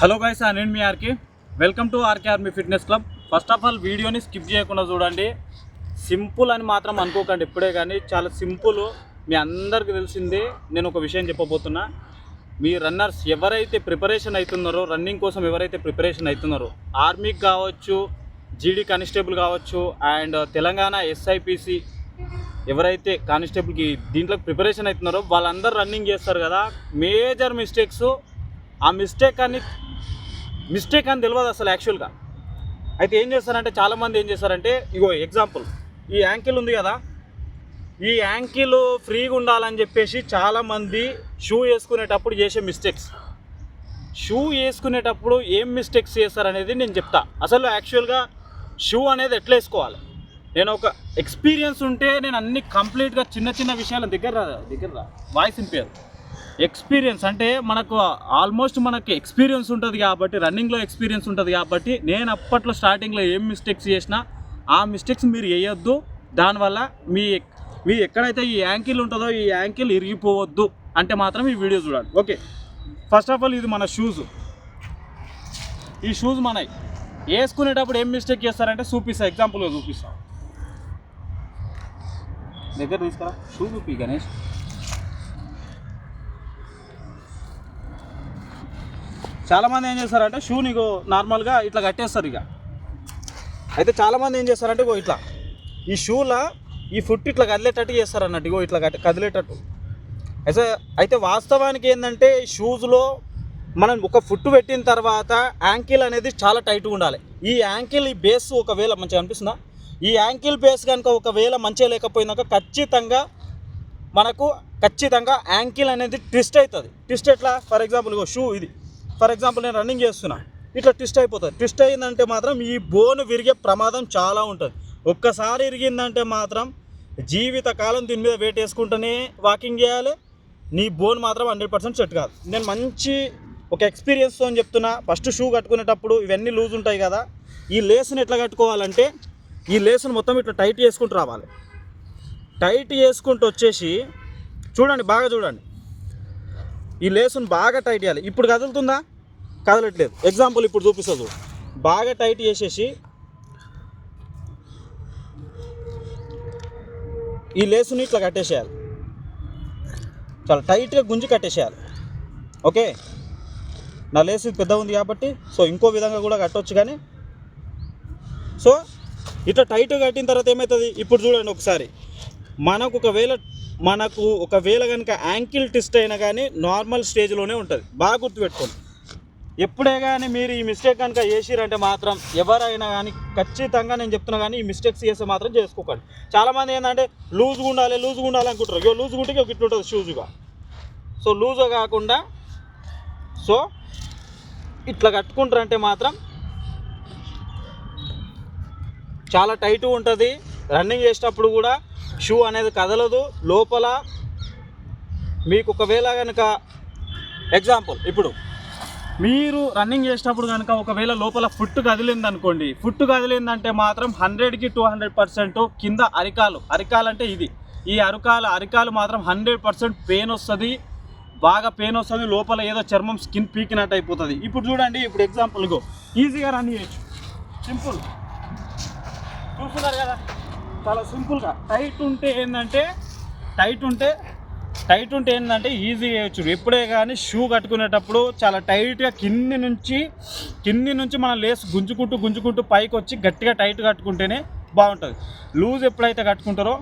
Hello guys నేను మీ RK welcome to RK army fitness club first of all వీడియోని skip చేయకుండా చూడండి. Simple అని మాత్రం అనుకోకండి ఇప్పుడే కానీ. చాలా సింపుల్ మీ అందరికీ తెలిసిందే. నేను ఒక విషయం చెప్పబోతున్నా. మీ రన్నర్స్ ఎవరైతే ప్రిపరేషన్ అవుతున్నారో రన్నింగ్ కోసం ఎవరైతే ప్రిపరేషన్ అవుతున్నారో ఆర్మీకి కావచ్చు జీడీ కానిస్టేబుల్ కావచ్చు అండ్ తెలంగాణ ఎస్ఐపిసి ఎవరైతే కానిస్టేబుల్కి దీంట్లో ప్రిపరేషన్ అవుతున్నారో వాళ్ళందరూ రన్నింగ్ చేస్తారు కదా. మేజర్ మిస్టేక్స్ ఆ మిస్టేక్ అని మిస్టేక్ అని తెలియదు అసలు యాక్చువల్గా. అయితే ఏం చేస్తారంటే చాలామంది ఏం చేస్తారంటే ఇగో ఎగ్జాంపుల్ ఈ యాంకిల్ ఉంది కదా ఈ యాంకిల్ ఫ్రీగా ఉండాలని చెప్పేసి చాలామంది షూ వేసుకునేటప్పుడు చేసే మిస్టేక్స్. షూ వేసుకునేటప్పుడు ఏం మిస్టేక్స్ చేస్తారనేది నేను చెప్తా. అసలు యాక్చువల్గా షూ అనేది ఎట్లా వేసుకోవాలి? నేను ఒక ఎక్స్పీరియన్స్ ఉంటే నేను అన్ని కంప్లీట్గా చిన్న చిన్న విషయాల దగ్గర దగ్గర వాయిస్ ఇంపేరు ఎక్స్పీరియన్స్ అంటే మనకు ఆల్మోస్ట్ మనకి ఎక్స్పీరియన్స్ ఉంటుంది కాబట్టి రన్నింగ్లో ఎక్స్పీరియన్స్ ఉంటుంది కాబట్టి నేను అప్పట్లో స్టార్టింగ్లో ఏం మిస్టేక్స్ చేసినా ఆ మిస్టేక్స్ మీరు వేయొద్దు దానివల్ల మీ మీ ఎక్కడైతే ఈ యాంకిల్ ఉంటుందో ఈ యాంకిల్ ఇరిగిపోవద్దు అంటే మాత్రం ఈ వీడియో చూడండి ఓకే. ఫస్ట్ ఆఫ్ ఆల్ ఇది మన షూస్ ఈ షూస్ మనవి వేసుకునేటప్పుడు ఏం మిస్టేక్ చేస్తారంటే చూపిస్తా. ఎగ్జాంపుల్గా చూపిస్తాను దగ్గర తీసుకురా. షూ చూపి గణేష్. చాలామంది ఏం చేస్తారంటే షూ నీకు నార్మల్గా ఇట్లా కట్టేస్తారు ఇక. అయితే చాలామంది ఏం చేస్తారంటే ఇగో ఇట్లా ఈ షూలా ఈ ఫుట్ ఇట్లా కదిలేటట్టు చేస్తారు అన్నట్టు ఇగో ఇట్లా కదిలేటట్టు. అయితే అయితే వాస్తవానికి ఏంటంటే షూస్లో మనం ఒక ఫుట్ పెట్టిన తర్వాత యాంకిల్ అనేది చాలా టైట్గా ఉండాలి. ఈ యాంకిల్ ఈ బేస్ ఒకవేళ మంచిగా అనిపిస్తుందా? ఈ యాంకిల్ బేస్ కనుక ఒకవేళ మంచిగా లేకపోయినాక ఖచ్చితంగా మనకు ఖచ్చితంగా యాంకిల్ అనేది ట్విస్ట్ అవుతుంది. ట్విస్ట్ ఎట్లా? ఫర్ ఎగ్జాంపుల్ షూ ఇది. ఫర్ ఎగ్జాంపుల్ నేను రన్నింగ్ చేస్తున్నా ఇట్లా ట్విస్ట్ అయిపోతుంది. ట్విస్ట్ అయిందంటే మాత్రం ఈ బోన్ విరిగే ప్రమాదం చాలా ఉంటుంది. ఒక్కసారి ఇరిగిందంటే మాత్రం జీవితకాలం దీని మీద వెయిట్ వేసుకుంటూనే వాకింగ్ చేయాలి. నీ బోన్ మాత్రం హండ్రెడ్ పర్సెంట్ సెట్ కాదు. నేను మంచి ఒక ఎక్స్పీరియన్స్తో చెప్తున్నా. ఫస్ట్ షూ కట్టుకునేటప్పుడు ఇవన్నీ లూజ్ ఉంటాయి కదా. ఈ లేసును ఎట్లా కట్టుకోవాలంటే ఈ లేసును మొత్తం ఇట్లా టైట్ చేసుకుంటూ రావాలి. టైట్ చేసుకుంటూ వచ్చేసి చూడండి బాగా చూడండి. ఈ లేసును బాగా టైట్ చేయాలి. ఇప్పుడు కదులుతుందా? కదలట్లేదు. ఎగ్జాంపుల్ ఇప్పుడు చూపిస్తుంది బాగా టైట్ చేసేసి ఈ లేసుని ఇట్లా కట్టేసేయాలి. చాలా టైట్గా గుంజి కట్టేసేయాలి. ఓకే? నా లేసు పెద్ద ఉంది కాబట్టి సో ఇంకో విధంగా కూడా కట్టొచ్చు కానీ. సో ఇట్లా టైట్గా కట్టిన తర్వాత ఏమవుతుంది? ఇప్పుడు చూడండి ఒకసారి. మనకు ఒకవేళ మనకు ఒకవేళ కనుక యాంకిల్ ట్విస్ట్ అయినా కానీ నార్మల్ స్టేజ్లోనే ఉంటుంది. బాగా గుర్తుపెట్టుకోండి. ఎప్పుడే కానీ మీరు ఈ మిస్టేక్ కనుక చేసిరంటే మాత్రం ఎవరైనా కానీ ఖచ్చితంగా నేను చెప్తున్నా కానీ ఈ మిస్టేక్స్ చేస్తే మాత్రం చేసుకోకండి. చాలామంది ఏంటంటే లూజ్గా ఉండాలి లూజ్గా ఉండాలి అనుకుంటారు. ఇక లూజ్గా ఉంటే ఇట్లా ఉంటుంది షూజ్గా. సో లూజ్ కాకుండా సో ఇట్లా కట్టుకుంటారంటే మాత్రం చాలా టైట్ ఉంటుంది. రన్నింగ్ చేసేటప్పుడు కూడా షూ అనేది కదలదు. లోపల మీకు ఒకవేళ కనుక ఎగ్జాంపుల్ ఇప్పుడు మీరు రన్నింగ్ చేసేటప్పుడు కనుక ఒకవేళ లోపల ఫుట్ కదిలింది అనుకోండి ఫుట్ కదిలిందంటే మాత్రం హండ్రెడ్కి టూ హండ్రెడ్ పర్సెంట్ కింద అరికాలు. అరికాలు అంటే ఇది. ఈ అరికాలు అరికాలు మాత్రం హండ్రెడ్ పర్సెంట్ పెయిన్ వస్తుంది. బాగా పెయిన్ వస్తుంది. లోపల ఏదో చర్మం స్కిన్ పీకినట్టు అయిపోతుంది. ఇప్పుడు చూడండి ఇప్పుడు ఎగ్జాంపుల్గో ఈజీగా రన్ చేయొచ్చు. సింపుల్ చూస్తున్నారు కదా? చాలా సింపుల్గా. టైట్ ఉంటే ఏంటంటే టైట్ ఉంటే టైట్ ఉంటే ఏంటంటే ఈజీ చేయొచ్చు ఎప్పుడే కానీ షూ కట్టుకునేటప్పుడు చాలా టైట్గా కింది నుంచి కింది నుంచి మనం లేస్ గుంజుకుంటూ గుంజుకుంటూ పైకి వచ్చి గట్టిగా టైట్ కట్టుకుంటేనే బాగుంటుంది. లూజ్ ఎప్పుడైతే కట్టుకుంటారో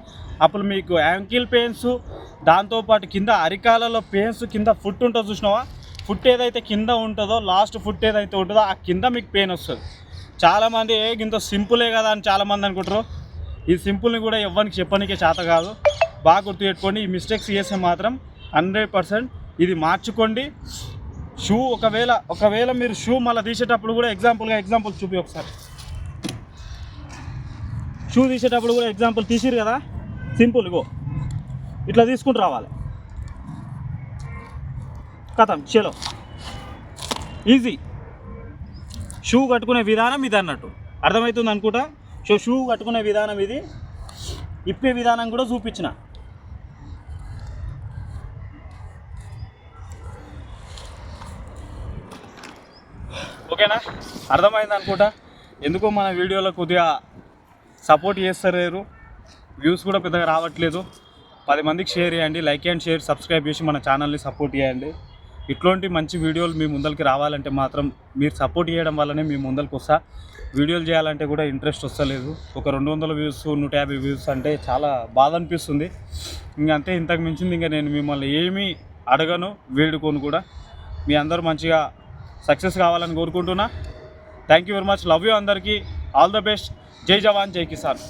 అప్పుడు మీకు యాంకిల్ పెయిన్స్ దాంతోపాటు కింద అరికాలలో పెయిన్స్ కింద ఫుట్ ఉంటుంది చూసినావా? ఫుట్ ఏదైతే కింద ఉంటుందో లాస్ట్ ఫుట్ ఏదైతే ఉంటుందో ఆ కింద మీకు పెయిన్ వస్తుంది. చాలామంది ఏ ఇంత సింపులే కదా అని చాలామంది అనుకుంటారు. ఈ సింపుల్ని కూడా ఇవ్వడానికి చెప్పడానికే చేత కాదు. బాగా గుర్తు పెట్టుకోండి ఈ మిస్టేక్స్ చేస్తే మాత్రం హండ్రెడ్ పర్సెంట్ ఇది మార్చుకోండి. షూ ఒకవేళ ఒకవేళ మీరు షూ మళ్ళీ తీసేటప్పుడు కూడా ఎగ్జాంపుల్గా ఎగ్జాంపుల్ చూపి ఒకసారి. షూ తీసేటప్పుడు కూడా ఎగ్జాంపుల్ తీసిరు కదా? సింపుల్ గో ఇట్లా తీసుకుంటూ రావాలి. కథం చలో. ఈజీ షూ కట్టుకునే విధానం ఇది అన్నట్టు అర్థమవుతుంది అనుకుంటా? సో షూ కట్టుకునే విధానం ఇది. ఇప్పే విధానం కూడా చూపించిన. ఓకేనా? అర్థమైంది అనుకుంటా? ఎందుకో మన వీడియోలో కొద్దిగా సపోర్ట్ చేస్తారు వ్యూస్ కూడా పెద్దగా రావట్లేదు. పది మందికి షేర్ చేయండి లైక్ అండ్ షేర్ సబ్స్క్రైబ్ చేసి మన ఛానల్ని సపోర్ట్ చేయండి. ఇట్లాంటి మంచి వీడియోలు మీ ముందరికి రావాలంటే మాత్రం మీరు సపోర్ట్ చేయడం వల్లనే మీ ముందరికి వస్తా. వీడియోలు చేయాలంటే కూడా ఇంట్రెస్ట్ వస్తలేదు. ఒక రెండు వందల వ్యూస్ నూట యాభై వ్యూస్ అంటే చాలా బాధ అనిపిస్తుంది. ఇంక అంతే ఇంతకు మించింది ఇంకా నేను మిమ్మల్ని ఏమీ అడగను వేడుకోను కూడా. మీ అందరూ మంచిగా సక్సెస్ కావాలని కోరుకుంటున్నా. Thank you very much love you అందరికీ. ఆల్ ద బెస్ట్ జై జవాన్ జై కిసాన్.